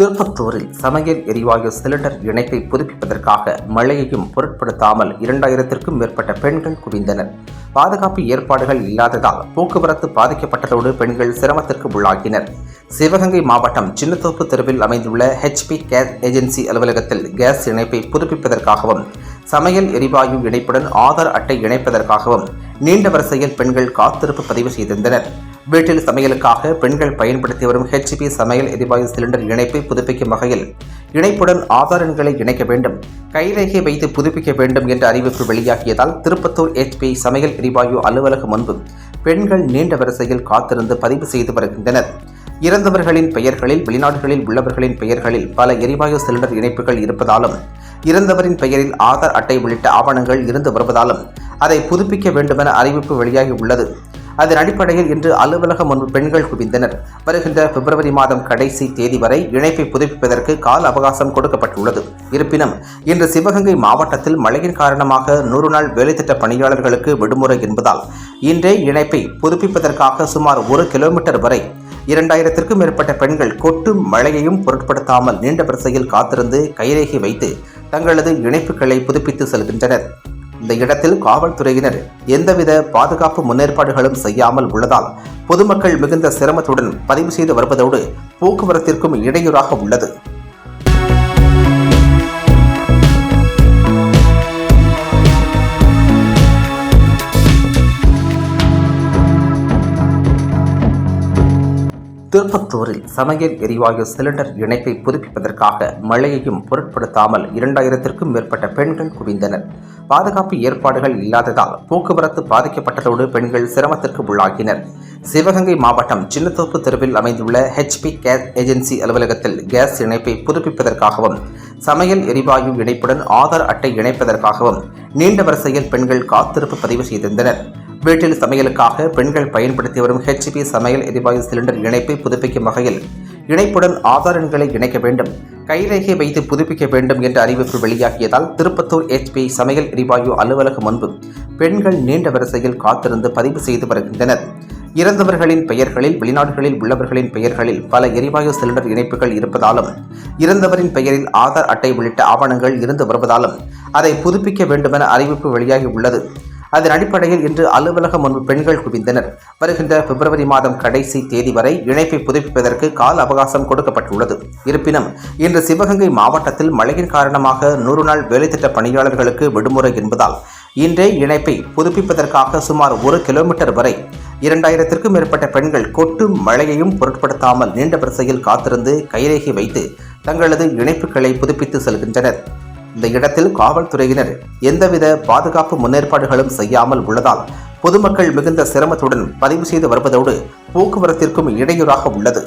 திருப்பத்தூரில் சமையல் எரிவாயு சிலிண்டர் இணைப்பை புதுப்பிப்பதற்காக மழையையும் பொருட்படுத்தாமல் இரண்டாயிரத்திற்கும் மேற்பட்ட பெண்கள் குவிந்தனர். பாதுகாப்பு ஏற்பாடுகள் இல்லாததால் போக்குவரத்து பாதிக்கப்பட்டதோடு பெண்கள் சிரமத்திற்கு உள்ளாகினர். சிவகங்கை மாவட்டம் சின்னத்தோப்பு தெருவில் அமைந்துள்ள ஹெச்பி கேஸ் ஏஜென்சி அலுவலகத்தில் கேஸ் இணைப்பை புதுப்பிப்பதற்காகவும் சமையல் எரிவாயு இணைப்புடன் ஆதார் அட்டை இணைப்பதற்காகவும் நீண்ட வரிசையில் பெண்கள் காத்திருப்பு பதிவு செய்திருந்தனர். வீட்டில் சமையலுக்காக பெண்கள் பயன்படுத்தி வரும் ஹெச்பி சமையல் எரிவாயு சிலிண்டர் இணைப்பை புதுப்பிக்கும் வகையில் இணைப்புடன் ஆதார் எண்களை இணைக்க வேண்டும். கைரேகை வைத்து புதுப்பிக்க வேண்டும் என்ற அறிவிப்பு வெளியாகியதால் திருப்பத்தூர் ஹெச்பி சமையல் எரிவாயு அலுவலகம் முன்பு பெண்கள் நீண்ட வரிசையில் காத்திருந்து பதிவு செய்து வருகின்றனர். இறந்தவர்களின் பெயர்களில் வெளிநாடுகளில் உள்ளவர்களின் பெயர்களில் பல எரிவாயு சிலிண்டர் இணைப்புகள் இருப்பதாலும் இறந்தவரின் பெயரில் ஆதார் அட்டை உள்ளிட்ட ஆவணங்கள் இருந்து வருவதாலும் அதை புதுப்பிக்க வேண்டுமென அறிவிப்பு வெளியாகி உள்ளது. அதன் அடிப்படையில் இன்று அலுவலகம் முன்பு பெண்கள் குவிந்தனர். வருகின்ற பிப்ரவரி மாதம் கடைசி தேதி வரை இணைப்பை புதுப்பிப்பதற்கு கால அவகாசம் கொடுக்கப்பட்டுள்ளது. இருப்பினும் இன்று சிவகங்கை மாவட்டத்தில் மழையின் காரணமாக நூறு நாள் வேலைத்திட்ட பணியாளர்களுக்கு விடுமுறை என்பதால் இன்றே இணைப்பை புதுப்பிப்பதற்காக சுமார் ஒரு கிலோமீட்டர் வரை இரண்டாயிரத்திற்கும் மேற்பட்ட பெண்கள் கொட்டும் மழையையும் பொருட்படுத்தாமல் நீண்ட வரிசையில் காத்திருந்து கைரேகி வைத்து தங்களது இணைப்புகளை புதுப்பித்து செல்கின்றனர். இந்த இடத்தில் காவல்துறையினர் எந்தவித பாதுகாப்பு முன்னேற்பாடுகளும் செய்யாமல் உள்ளதால் பொதுமக்கள் மிகுந்த சிரமத்துடன் பதிவு செய்து வருவதோடு போக்குவரத்திற்கும் இடையூறாக உள்ளது. திருப்பத்தூரில் சமையல் எரிவாயு சிலிண்டர் இணைப்பை புதுப்பிப்பதற்காக மழையையும் பொருட்படுத்தாமல் இரண்டாயிரத்திற்கும் மேற்பட்ட பெண்கள் குவிந்தனர். பாதுகாப்பு ஏற்பாடுகள் இல்லாததால் போக்குவரத்து பாதிக்கப்பட்டதோடு பெண்கள் சிரமத்திற்கு உள்ளாகினர். சிவகங்கை மாவட்டம் சின்னத்தோப்பு தெருவில் அமைந்துள்ள ஹெச்பி கேஸ் ஏஜென்சி அலுவலகத்தில் கேஸ் இணைப்பை புதுப்பிப்பதற்காகவும் சமையல் எரிவாயு இணைப்புடன் ஆதார் அட்டை இணைப்பதற்காகவும் நீண்ட வரிசையில் பெண்கள் காத்திருப்பு பதிவு செய்திருந்தனர். வீட்டில் சமையலுக்காக பெண்கள் பயன்படுத்தி வரும் ஹெச்பி சமையல் எரிவாயு சிலிண்டர் இணைப்பை புதுப்பிக்கும் வகையில் இணைப்புடன் ஆதார் எண்களை இணைக்க வேண்டும் கைரேகை வைத்து புதுப்பிக்க வேண்டும் என்ற அறிவிப்பு வெளியாகியதால் திருப்பத்தூர் ஹெச்பி சமையல் எரிவாயு அலுவலகம் முன்பு பெண்கள் நீண்ட வரிசையில் காத்திருந்து பதிவு செய்து வருகின்றனர். இறந்தவர்களின் பெயர்களில் வெளிநாடுகளில் உள்ளவர்களின் பெயர்களில் பல எரிவாயு சிலிண்டர் இணைப்புகள் இருப்பதாலும் இறந்தவரின் பெயரில் ஆதார் அட்டை உள்ளிட்ட ஆவணங்கள் இருந்து வருவதாலும் அதை புதுப்பிக்க வேண்டுமென அறிவிப்பு வெளியாகி உள்ளது. அதன் அடிப்படையில் இன்று அலுவலகம் முன்பு பெண்கள் குவிந்தனர். வருகின்ற பிப்ரவரி மாதம் கடைசி தேதி வரை இணைப்பை புதுப்பிப்பதற்கு கால அவகாசம் கொடுக்கப்பட்டுள்ளது. இருப்பினும் இன்று சிவகங்கை மாவட்டத்தில் மழையின் காரணமாக நூறு நாள் வேலைத்திட்ட பணியாளர்களுக்கு விடுமுறை என்பதால் இன்றே இணைப்பை புதுப்பிப்பதற்காக சுமார் ஒரு கிலோமீட்டர் வரை இரண்டாயிரத்திற்கும் மேற்பட்ட பெண்கள் கொட்டும் மழையையும் பொருட்படுத்தாமல் நீண்ட வரிசையில் காத்திருந்து கைரேகி வைத்து தங்களது இணைப்புகளை புதுப்பித்து செல்கின்றனர். இந்த இடத்தில் காவல்துறையினர் எந்தவித பாதுகாப்பு முன்னேற்பாடுகளும் செய்யாமல் உள்ளதால் பொதுமக்கள் மிகுந்த சிரமத்துடன் பதிவு செய்து வருவதோடு போக்குவரத்திற்கும் இடையூறாக உள்ளது.